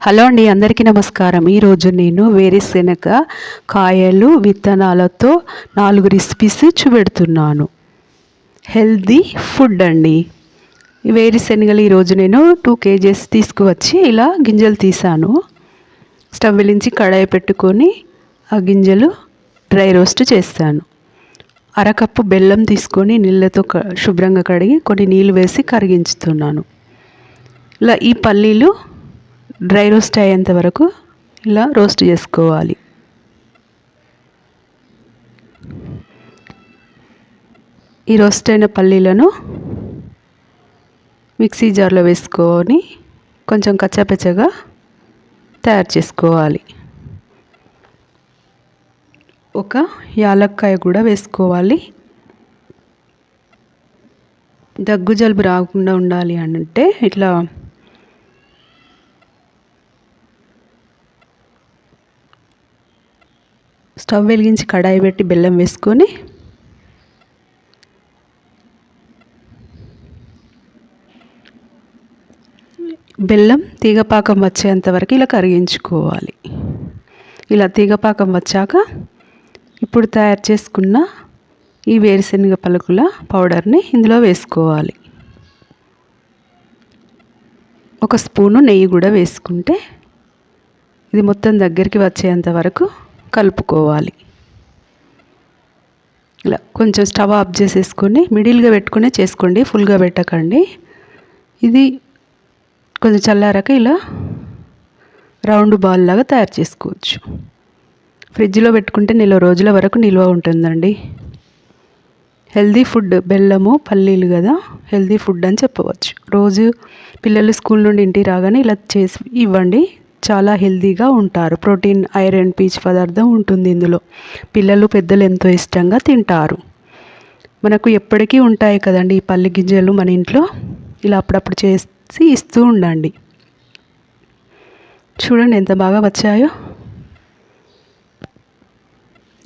Hello అండి అందరికీ నమస్కారం. ఈరోజు నేను వేరుశెనగ కాయలు విత్తనాలతో నాలుగు రెసిపీస్ చూపెడుతున్నాను. హెల్దీ ఫుడ్ అండి. వేరుశనగలు వేరుశెనగలు ఈరోజు నేను టూ కేజీస్ తీసుకువచ్చి ఇలా గింజలు తీసాను. స్టవ్ వెలించి కడాయి పెట్టుకొని ఆ గింజలు డ్రై రోస్ట్ చేస్తాను. అరకప్పు బెల్లం తీసుకొని నీళ్ళతో క శుభ్రంగా కడిగి కొన్ని నీళ్ళు వేసి కరిగించుతున్నాను. ఇలా ఈ పల్లీలు డ్రై రోస్ట్ అయ్యేంత వరకు ఇలా రోస్ట్ చేసుకోవాలి. ఈ రోస్ట్ అయిన పల్లీలను మిక్సీ జార్లో వేసుకొని కొంచెం కచ్చాపెచ్చగా తయారు చేసుకోవాలి. ఒక యాలక్కాయ కూడా వేసుకోవాలి. దగ్గు జలుబు రాకుండా ఉండాలి అంటే ఇట్లా స్టవ్ వెలిగించి కడాయి పెట్టి బెల్లం వేసుకొని బెల్లం తీగపాకం వచ్చేంత వరకు ఇలా కరిగించుకోవాలి. ఇలా తీగపాకం వచ్చాక ఇప్పుడు తయారు చేసుకున్న ఈ వేరుశనగ పలుకుల పౌడర్ని ఇందులో వేసుకోవాలి. ఒక స్పూను నెయ్యి కూడా వేసుకుంటే ఇది మొత్తం దగ్గరికి వచ్చేంత వరకు కలుపుకోవాలి. ఇలా కొంచెం స్టవ్ ఆఫ్ చేసేసుకొని మిడిల్గా పెట్టుకునే చేసుకోండి ఫుల్గా పెట్టకండి. ఇది కొంచెం చల్లారాక ఇలా రౌండ్ బాల్ లాగా తయారు చేసుకోవచ్చు. ఫ్రిడ్జ్లో పెట్టుకుంటే నెల రోజుల వరకు నిల్వ ఉంటుందండి. హెల్దీ ఫుడ్ బెల్లము పల్లీలు కదా హెల్దీ ఫుడ్ అని చెప్పవచ్చు. రోజు పిల్లలు స్కూల్ నుండి ఇంటికి రాగానే ఇలా చేసి ఇవ్వండి. చాలా హెల్తీగా ఉంటారు. ప్రోటీన్ ఐరన్ పీచ్ పదార్థం ఉంటుంది ఇందులో. పిల్లలు పెద్దలు ఎంతో ఇష్టంగా తింటారు. మనకు ఎప్పటికీ ఉంటాయి కదండి ఈ పల్లి గింజలు మన ఇంట్లో. ఇలా అప్పుడప్పుడు చేసి ఇస్తూ ఉండండి. చూడండి ఎంత బాగా వచ్చాయో.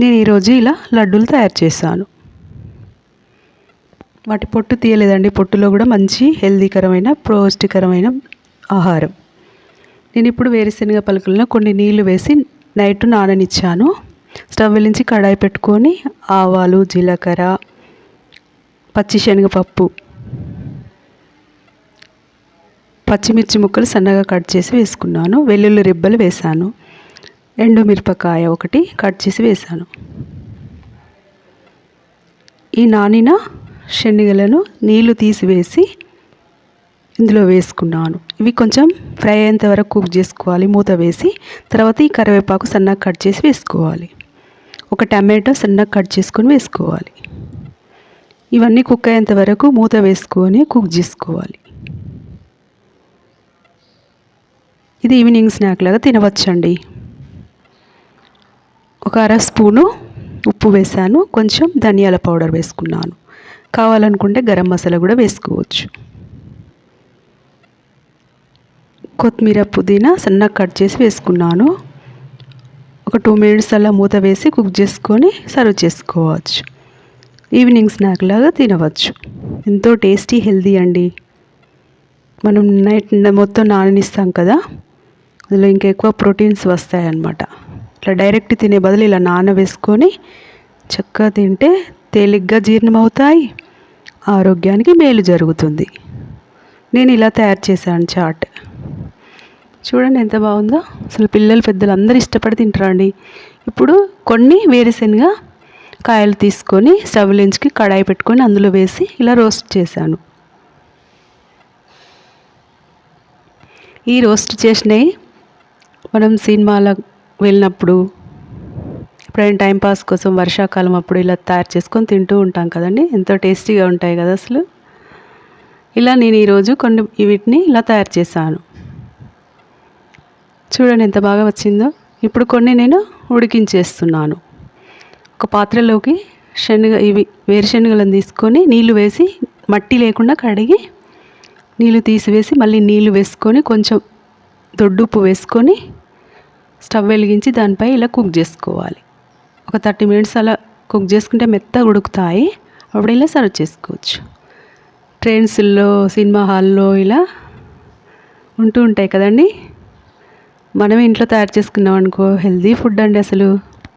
నేను ఈరోజు ఇలా లడ్డూలు తయారు చేశాను. వాటి పొట్టు తీయలేదండి. పొట్టులో కూడా మంచి హెల్దీకరమైన పౌష్టికరమైన ఆహారం. నేను ఇప్పుడు వేరుశనగ పలుకులను కొన్ని నీళ్ళు వేసి నైట్ నాననిచ్చాను. స్టవ్ వెలించి కడాయి పెట్టుకొని ఆవాలు జీలకర్ర పచ్చిశనగపప్పు పచ్చిమిర్చి ముక్కలు సన్నగా కట్ చేసి వేసుకున్నాను. వెల్లుల్లి రిబ్బలు వేసాను ఎండుమిరపకాయ ఒకటి కట్ చేసి వేసాను ఈ నానిన శనగలను నీళ్ళు తీసివేసి ఇందులో వేసుకున్నాను. ఇవి కొంచెం ఫ్రై అయ్యేంత వరకు కుక్ చేసుకోవాలి. మూత వేసి తర్వాత ఈ కరివేపాకు సన్నగా కట్ చేసి వేసుకోవాలి. ఒక టమాటో సన్నగా కట్ చేసుకొని వేసుకోవాలి. ఇవన్నీ కుక్ అయ్యేంత వరకు మూత వేసుకొని కుక్ చేసుకోవాలి. ఇది ఈవినింగ్ స్నాక్ లాగా తినవచ్చండి. ఒక అర స్పూను ఉప్పు వేసాను. కొంచెం ధనియాల పౌడర్ వేసుకున్నాను. కావాలనుకుంటే గరం మసాలా కూడా వేసుకోవచ్చు. కొత్తిమీర పుదీనా సన్నగా కట్ చేసి వేసుకున్నాను. ఒక టూ మినిట్స్ అలా మూత వేసి కుక్ చేసుకొని సర్వ్ చేసుకోవచ్చు. ఈవినింగ్ స్నాక్ లాగా తినవచ్చు. ఎంతో టేస్టీ హెల్దీ అండి. మనం నైట్ మొత్తం నాననిస్తాం కదా. అందులో ఇంకా ఎక్కువ ప్రోటీన్స్ వస్తాయి అన్నమాట ఇట్లా డైరెక్ట్ తినే బదులు ఇలా నానవేసుకొని చక్కగా తింటే తేలిగ్గా జీర్ణం అవుతాయి ఆరోగ్యానికి మేలు జరుగుతుంది. నేను ఇలా తయారు చేశాను చాట్. చూడండి ఎంత బాగుందో. అసలు పిల్లలు పెద్దలు అందరూ ఇష్టపడి తింటారండి. ఇప్పుడు కొన్ని వేరుశనగ కాయలు తీసుకొని స్టవ్ కడాయి పెట్టుకొని అందులో వేసి ఇలా రోస్ట్ చేశాను. ఈ రోస్ట్ చేసినవి మనం సినిమాలకు వెళ్ళినప్పుడు ఎప్పుడైనా టైంపాస్ కోసం వర్షాకాలం అప్పుడు ఇలా తయారు చేసుకొని తింటూ ఉంటాం కదండి. ఎంతో టేస్టీగా ఉంటాయి కదా అసలు. ఇలా నేను ఈరోజు కొన్ని వీటిని ఇలా తయారు చేశాను. చూడండి ఎంత బాగా వచ్చిందో. ఇప్పుడు కొన్ని నేను ఉడికించేస్తున్నాను. ఒక పాత్రలోకి శనగ ఇవి వేరుశనగలను తీసుకొని నీళ్ళు వేసి మట్టి లేకుండా కడిగి నీళ్ళు తీసివేసి మళ్ళీ నీళ్ళు వేసుకొని కొంచెం దొడ్డుప్పు వేసుకొని స్టవ్ వెలిగించి దానిపై ఇలా కుక్ చేసుకోవాలి. ఒక థర్టీ మినిట్స్ అలా కుక్ చేసుకుంటే మెత్తగా ఉడుకుతాయి. అప్పుడు ఇలా సర్వ్ చేసుకోవచ్చు. ట్రైన్స్లో సినిమా హాల్లో ఇలా ఉంటూ ఉంటాయి కదండీ. మనం ఇంట్లో తయారు చేసుకున్నాం అనుకో హెల్దీ ఫుడ్ అండి అసలు.